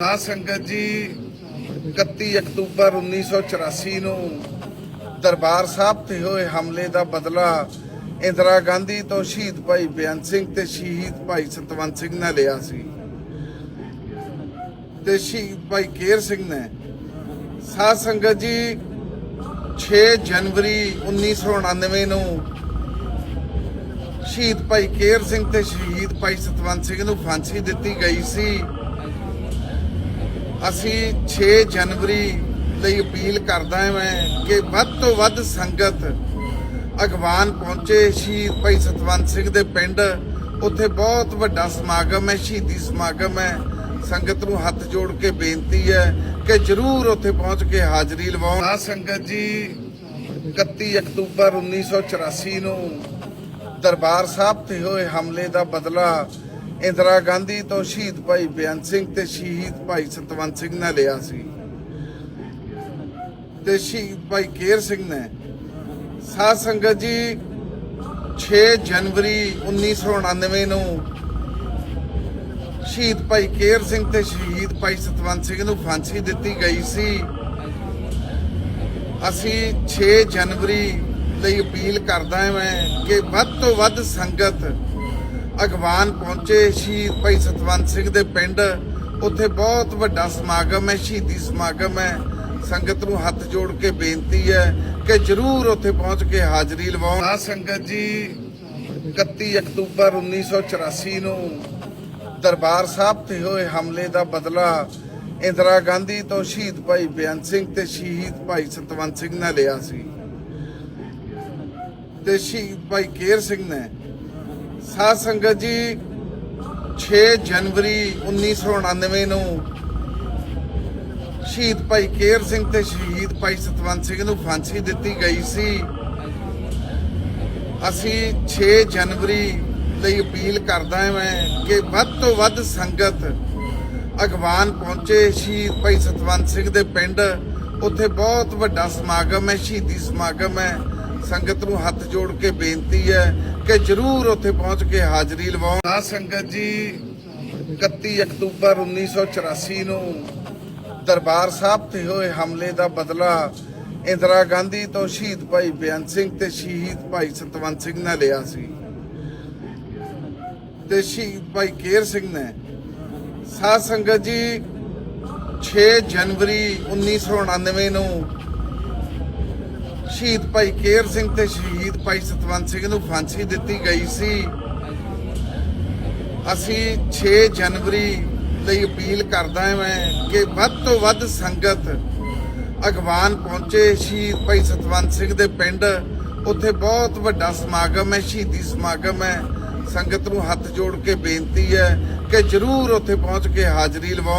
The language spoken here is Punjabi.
ਸਾਧ ਸੰਗਤ ਜੀ 31 ਅਕਤੂਬਰ 1984 ਨੂੰ ਦਰਬਾਰ ਸਾਹਿਬ ਤੇ ਹੋਏ ਹਮਲੇ ਦਾ ਬਦਲਾ ਇੰਦਰਾ ਗਾਂਧੀ ਤੋਂ ਸ਼ਹੀਦ ਭਾਈ ਬੇਅੰਤ ਸਿੰਘ ਤੇ ਸ਼ਹੀਦ ਭਾਈ ਸਤਵੰਤ ਸਿੰਘ ਨੇ ਲਿਆ ਸੀ। ਤੇ ਸ਼ਹੀਦ ਭਾਈ ਕੇਰ ਸਿੰਘ ਨੇ। ਸਾਧ ਸੰਗਤ ਜੀ 6 ਜਨਵਰੀ 1999 ਨੂੰ ਸ਼ਹੀਦ ਭਾਈ ਕੇਰ ਸਿੰਘ ਤੇ ਸ਼ਹੀਦ ਭਾਈ ਸਤਵੰਤ ਸਿੰਘ ਨੂੰ ਫਾਂਸੀ ਦਿੱਤੀ ਗਈ ਸੀ। ਅਸੀਂ 6 ਜਨਵਰੀ ਲਈ ਅਪੀਲ ਕਰਦਾ ਹਾਂ ਮੈਂ ਕਿ ਵੱਧ ਤੋਂ ਵੱਧ ਸੰਗਤ ਅਗਵਾਨ ਪਹੁੰਚੇ। ਸ਼ਹੀਦ ਭਾਈ ਸਤਵੰਤ ਸਿੰਘ ਦੇ ਪਿੰਡ, ਉੱਥੇ ਬਹੁਤ ਵੱਡਾ ਸਮਾਗਮ ਹੈ, ਸ਼ਹੀਦੀ ਸਮਾਗਮ ਹੈ। ਸੰਗਤ ਨੂੰ ਹੱਥ ਜੋੜ ਕੇ ਬੇਨਤੀ ਹੈ ਕਿ ਜਰੂਰ ਉੱਥੇ ਪਹੁੰਚ ਕੇ ਹਾਜ਼ਰੀ ਲਵਾਉਣ। ਆ ਸੰਗਤ ਜੀ 31 ਅਕਤੂਬਰ 1984 ਨੂੰ ਦਰਬਾਰ ਸਾਹਿਬ ਤੇ ਹੋਏ ਹਮਲੇ ਦਾ ਬਦਲਾ ਇੰਦਰਾ ਗਾਂਧੀ ਤੋਂ ਸ਼ਹੀਦ ਭਾਈ ਬੇਅੰਤ ਸਿੰਘ ਤੇ ਸ਼ਹੀਦ ਭਾਈ ਸਤਵੰਤ ਸਿੰਘ ਨੇ ਲਿਆ ਸੀ। ਤੇ ਸ਼ਹੀਦ ਭਾਈ ਕੇਰ ਸਿੰਘ ਨੇ ਸਾਧ ਸੰਗਤ ਜੀ 6 ਜਨਵਰੀ 1999 ਨੂੰ ਸ਼ਹੀਦ ਭਾਈ ਕੇਰ ਸਿੰਘ ਤੇ ਸ਼ਹੀਦ ਭਾਈ ਸਤਵੰਤ ਸਿੰਘ ਨੂੰ ਫਾਂਸੀ ਦਿੱਤੀ ਗਈ ਸੀ। ਅਸੀਂ 6 ਜਨਵਰੀ ਲਈ ਅਪੀਲ ਕਰਦਾ ਹਾਂ ਮੈਂ ਕਿ ਵੱਧ ਤੋਂ ਵੱਧ ਸੰਗਤ ਅਗਵਾਨ ਪਹੁੰਚੇ ਸ਼ਹੀਦ ਭਾਈ ਸਤਵੰਤ ਸਿੰਘ ਦੇ ਪਿੰਡ। ਉੱਥੇ ਬਹੁਤ ਵੱਡਾ ਸਮਾਗਮ ਹੈ, ਸ਼ਹੀਦੀ ਸਮਾਗਮ ਹੈ। ਸੰਗਤ ਨੂੰ ਹੱਥ ਜੋੜ ਕੇ ਬੇਨਤੀ ਹੈ ਕਿ ਜਰੂਰ ਉੱਥੇ ਪਹੁੰਚ ਕੇ ਹਾਜ਼ਰੀ ਲਵਾਉਣ। ਆ ਸੰਗਤ ਜੀ 31 ਅਕਤੂਬਰ 1984 ਨੂੰ ਦਰਬਾਰ ਸਾਹਿਬ ਤੇ ਹੋਏ ਹਮਲੇ ਦਾ ਬਦਲਾ ਇੰਦਰਾ ਗਾਂਧੀ ਤੋਂ ਸ਼ਹੀਦ ਭਾਈ ਬੇਅੰਤ ਸਿੰਘ ਤੇ ਸ਼ਹੀਦ ਭਾਈ ਸਤਵੰਤ ਸਿੰਘ ਨੇ ਲਿਆ ਸੀ। ਤੇ ਸ਼ਹੀਦ ਭਾਈ ਕੇਰ ਸਿੰਘ ਨੇ ਸਾਧ ਸੰਗਤ ਜੀ 6 ਜਨਵਰੀ 1999 ਨੂੰ ਸ਼ਹੀਦ ਭਾਈ ਕੇਰ ਸਿੰਘ ਤੇ ਸ਼ਹੀਦ ਭਾਈ ਸਤਵੰਤ ਸਿੰਘ ਨੂੰ ਫਾਂਸੀ ਦਿੱਤੀ ਗਈ ਸੀ। ਅਸੀਂ 6 ਜਨਵਰੀ ਲਈ ਅਪੀਲ ਕਰਦਾ ਹਾਂ ਕਿ ਵੱਧ ਤੋਂ ਵੱਧ ਸੰਗਤ ਅਗਵਾਨ ਪਹੁੰਚੇ। ਸ਼ਹੀਦ ਭਾਈ ਸਤਵੰਤ ਸਿੰਘ ਦੇ ਪਿੰਡ, ਉੱਥੇ ਬਹੁਤ ਵੱਡਾ ਸਮਾਗਮ ਹੈ, ਸ਼ਹੀਦੀ ਸਮਾਗਮ ਹੈ। ਸੰਗਤ ਨੂੰ ਹੱਥ ਜੋੜ ਕੇ ਬੇਨਤੀ ਹੈ ਕਿ ਜਰੂਰ ਉੱਥੇ ਪਹੁੰਚ ਕੇ ਹਾਜ਼ਰੀ ਲਵਾਉਣ। ਆ ਸੰਗਤ ਜੀ 31 ਅਕਤੂਬਰ 1984 ਨੂੰ ਦਰਬਾਰ ਸਾਹਿਬ ਤੇ ਹੋਏ ਹਮਲੇ ਦਾ ਬਦਲਾ ਇੰਦਰਾ ਗਾਂਧੀ ਤੋਂ ਸ਼ਹੀਦ ਭਾਈ ਬੇਅੰਤ ਸਿੰਘ ਤੇ ਸ਼ਹੀਦ ਭਾਈ ਸਤਵੰਤ ਸਿੰਘ ਨੇ ਲਿਆ ਸੀ। ਤੇ ਸ਼ਹੀਦ ਭਾਈ ਕੇਰ ਸਿੰਘ ਨੇ। ਸਾਧ ਸੰਗਤ ਜੀ 6 ਜਨਵਰੀ 1999 ਨੂੰ ਸ਼ਹੀਦ ਭਾਈ ਕੇਰ ਸਿੰਘ ਤੇ ਸ਼ਹੀਦ ਭਾਈ ਸਤਵੰਤ ਸਿੰਘ ਨੂੰ ਫਾਂਸੀ ਦਿੱਤੀ ਗਈ ਸੀ। ਅਸੀਂ 6 ਜਨਵਰੀ ਲਈ ਅਪੀਲ ਕਰਦਾ ਹਾਂ ਮੈਂ ਕਿ ਵੱਧ ਤੋਂ ਵੱਧ ਸੰਗਤ ਅਗਵਾਨ ਪਹੁੰਚੇ। ਸ਼ਹੀਦ ਭਾਈ ਸਤਵੰਤ ਸਿੰਘ ਦੇ ਪਿੰਡ, ਉੱਥੇ ਬਹੁਤ ਵੱਡਾ ਸਮਾਗਮ ਹੈ, ਸ਼ਹੀਦੀ ਸਮਾਗਮ ਹੈ। ਸੰਗਤ ਨੂੰ ਹੱਥ ਜੋੜ ਕੇ ਬੇਨਤੀ ਹੈ ਕਿ ਜਰੂਰ ਉੱਥੇ ਪਹੁੰਚ ਕੇ ਹਾਜ਼ਰੀ ਲਵਾਓ।